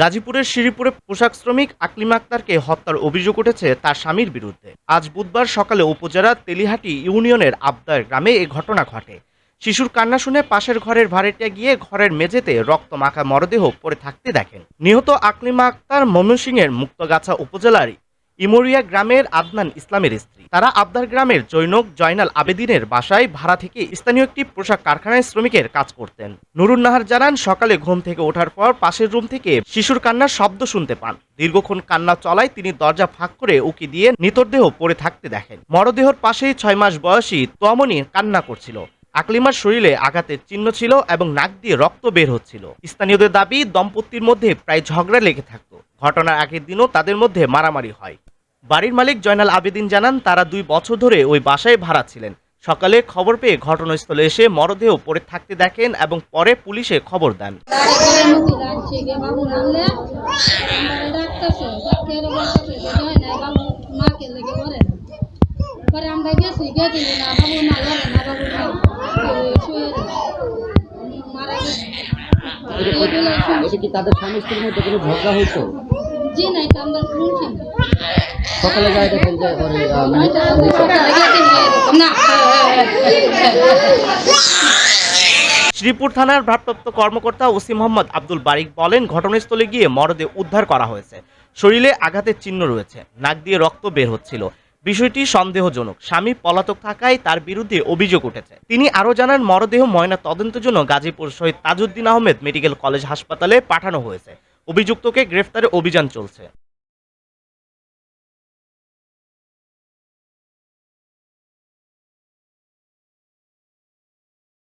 গাজীপুরের শিরিপুরে পোশাক শ্রমিক আকলিম আক্তারকে হত্যার অভিযোগ উঠেছে তার স্বামীর বিরুদ্ধে। আজ বুধবার সকালে উপজেলার তেলিহাটি ইউনিয়নের আবদার গ্রামে এই ঘটনা ঘটে। শিশুর কান্না শুনে পাশের ঘরের ভাড়াটিয়া গিয়ে ঘরের মেঝেতে রক্ত মাখা মরদেহ পড়ে থাকতে দেখেন। নিহত আকলিমা আক্তার ময়মনসিংহের মুক্তগাছা উপজেলার ইমরিয়া গ্রামের আদনান ইসলামের স্ত্রী। তারা আবদার গ্রামের জৈনক জয়নাল আবেদিনের বাসায় ভাড়া থেকে স্থানীয় একটি পোশাক কারখানায় শ্রমিকের কাজ করতেন। নুরুন নাহার জানান, সকালে ঘুম থেকে ওঠার পর পাশের রুম থেকে শিশুর কান্নার শব্দ শুনতে পান। দীর্ঘক্ষণ কান্না চলায় তিনি দরজা ফাঁক করে উকি দিয়ে নিতরদেহ পড়ে থাকতে দেখেন। মরদেহর পাশেই ছয় মাস বয়সী তোয়ামনি কান্না করছিল। আকলিমার শরীরে আঘাতের চিহ্ন ছিল এবং নাক দিয়ে রক্ত বের হচ্ছিল। স্থানীয়দের দাবি, দম্পতির মধ্যে প্রায় ঝগড়া লেগে থাকতো। ঘটনার আগের দিনও তাদের মধ্যে মারামারি হয়। বাড়ির মালিক জয়নাল আবেদিন জানান, তারা দুই বছর ধরে ওই বাসায় ভাড়া ছিলেন। সকালে খবর পেয়ে ঘটনাস্থলে এসে মরদেহ পড়ে থাকতে দেখেন এবং পরে পুলিশে খবর দেন। আমার গেছি গেছি না, বাবু না। এটা কি তাদের স্বামী স্ত্রীর মধ্যে কোনো ঝগড়া হইতো জি নাই তো আমরা শুনছি না। সকালে দেখেন যে শ্রীপুর থানার ভারপ্রাপ্ত কর্মকর্তা ওসি মোহাম্মদ আব্দুল বারিক বলেন ঘটনাস্থলে গিয়ে মরদেহ উদ্ধার করা হয়েছে। শরীরে আঘাতের চিহ্ন রয়েছে। নাক দিয়ে রক্ত বের হচ্ছিল। বিষয়টি সন্দেহজনক। স্বামী পলাতক থাকায় তার বিরুদ্ধে অভিযোগ উঠেছে। তিনি আরও জানান, মরদেহ ময়না তদন্তের জন্য গাজীপুর শহীদ তাজউদ্দিন আহমেদ মেডিকেল কলেজ হাসপাতালে পাঠানো হয়েছে। অভিযুক্তকে গ্রেফতারে অভিযান চলছে।